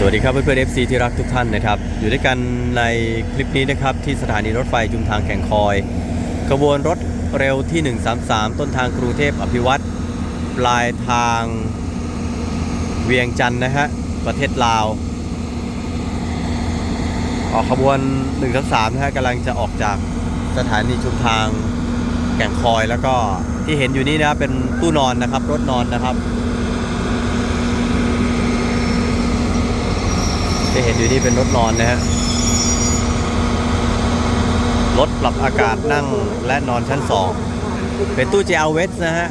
สวัสดีครับเพื่อนๆ FC ที่รักทุกท่านนะครับ อยู่ด้วยกันในคลิปนี้นะครับ ที่สถานีรถไฟจุมทางแข่งคอยขบวนรถเร็วที่ 133 ต้นทางกรุงเทพอภิวัตรปลายทางเวียงจันทร์นะฮะประเทศลาว ออกขบวน 133 นะฮะกำลังจะออกจากสถานีชุมทางแก่งคอยแล้วก็ที่เห็นอยู่นี้นะเป็นตู้นอนนะครับ รถนอนนะครับ เห็นอยู่นี่เป็นรถนอนนะฮะรถปรับอากาศนั่งและนอนชั้น 2 เป็นตู้ JL w e s นะฮะ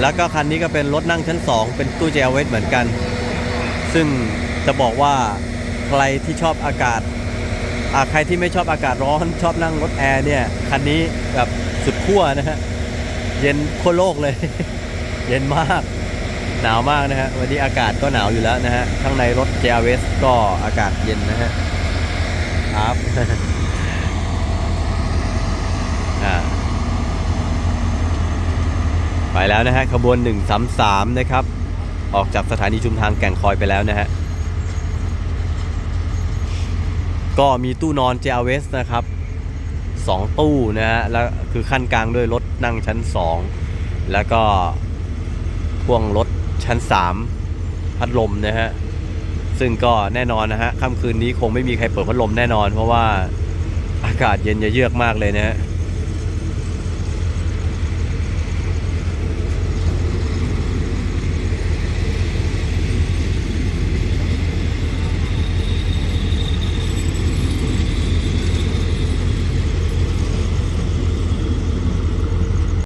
แล้วก็คันนี้ก็เป็นรถนั่งชั้น 2 เป็นตู้ JL w e s เหมือนกัน ซึ่งจะบอกว่าใครที่ชอบอากาศอ่าใครที่ไม่ชอบอากาศร้อนชอบนั่งรถแอร์เนี่ย คันนี้แบบสุดขั้วนะฮะ เย็นขั้วโลกเลย เย็นมาก หนาวมากนะฮะ วันนี้อากาศก็หนาวอยู่แล้วนะฮะ ข้างในรถ JRS ก็อากาศเย็นนะฮะ ครับอ่าไปแล้วนะฮะ ขบวน 133 นะครับ ออกจากสถานีชุมทางแก่งคอยไปแล้วนะฮะ ก็มีตู้นอน JRS นะครับ 2 ตู้นะฮะ แล้วคือขั้นกลางด้วยรถนั่งชั้น 2 แล้วก็ พ่วงรถชั้น 3 พัดลมนะฮะ ซึ่งก็แน่นอนนะฮะค่ำคืนนี้คงไม่มีใครเปิดพัดลมแน่นอน เพราะว่าอากาศเย็นจะเยือกมากเลยนะฮะ